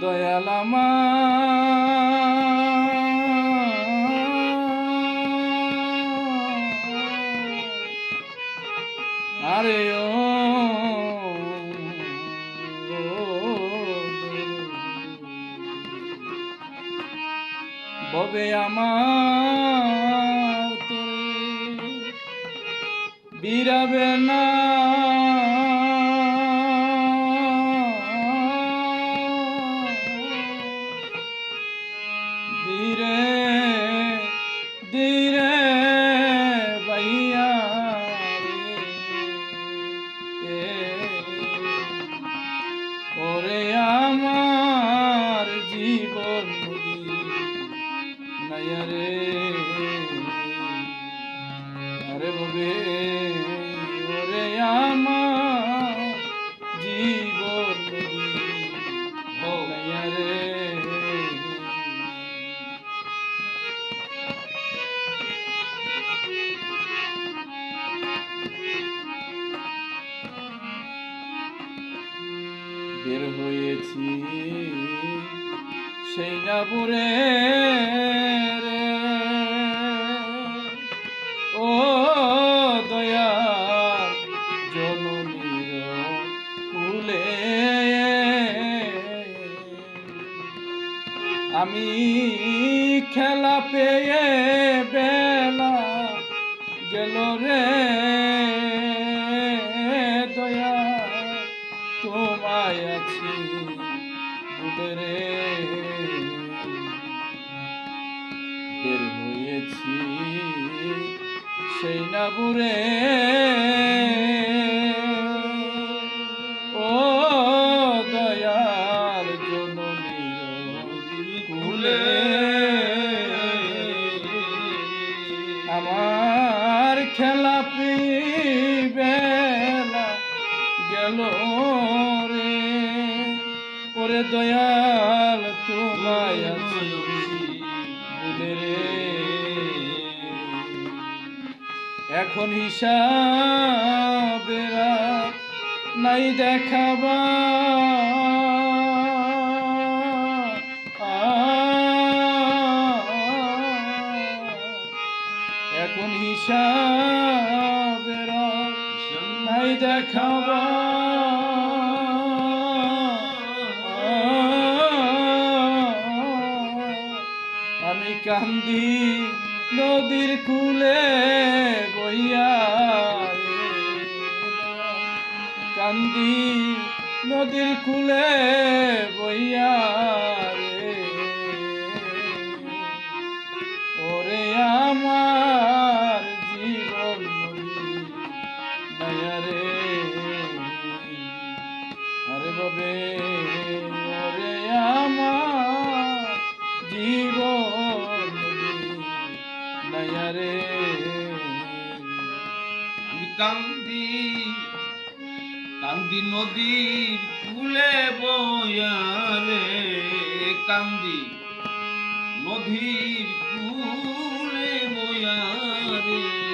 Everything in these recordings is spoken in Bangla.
দয়ালামা আরে ও ববে আমার তোরে বিরাবে না। বের হয়েছি। সেই নাবুরে রে। ও দয়া জননীর কুলে আমি খেলা পেয়ে বেলা গেল রে। হয়েছি সেই না বুড়ে। ও দয়াল জননীর কুলে আমার খেলা বেলা গেল রে। ওরে দয়াল, তোমায় আছি রে। এখন হিসাবেরা নাই দেখাবা। এখন হিসাবের নাই দেখাবা। আমি কান্দি নদীর কুলে বইয়া। কান্দি নদীর কুলে বইয়া ওরে আমার জীবন নদী দয়া রে আরে বাবে, ওরে আমার জীবন কান্দি কান্দি নদীর কুলে বয়ারে কান্দি নদীর কুলে বয়ারে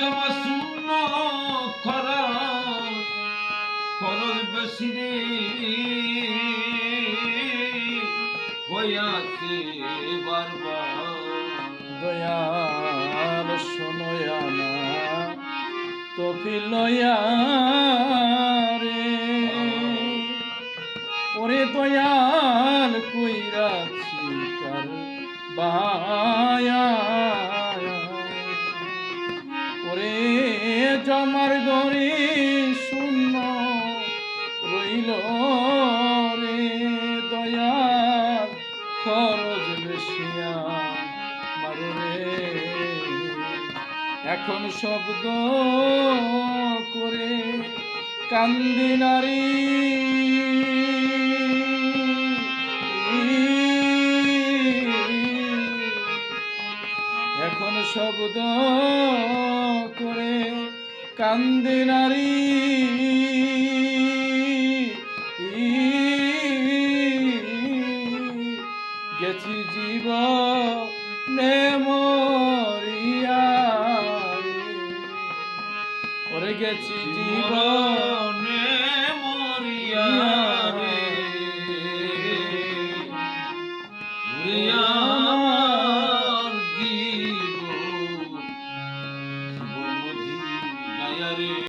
জমা শূন্য খরচ খরচ বেশি রে। হইয়াছে বারবার। দয়াল শোনয়া না, তফিল লইয়া রে। ওরে দয়াল কইরাছি কার বায়া জমার গরে শূন্য রইল রে দয়াল, খরচ বেশিয়া মারো এখন শব্দ করে কান্দি নারী। এখন শব্দ করে কান্দি নারী। গেছি জীব নেমরিয়া। ওরে গেছি জীব জীবনে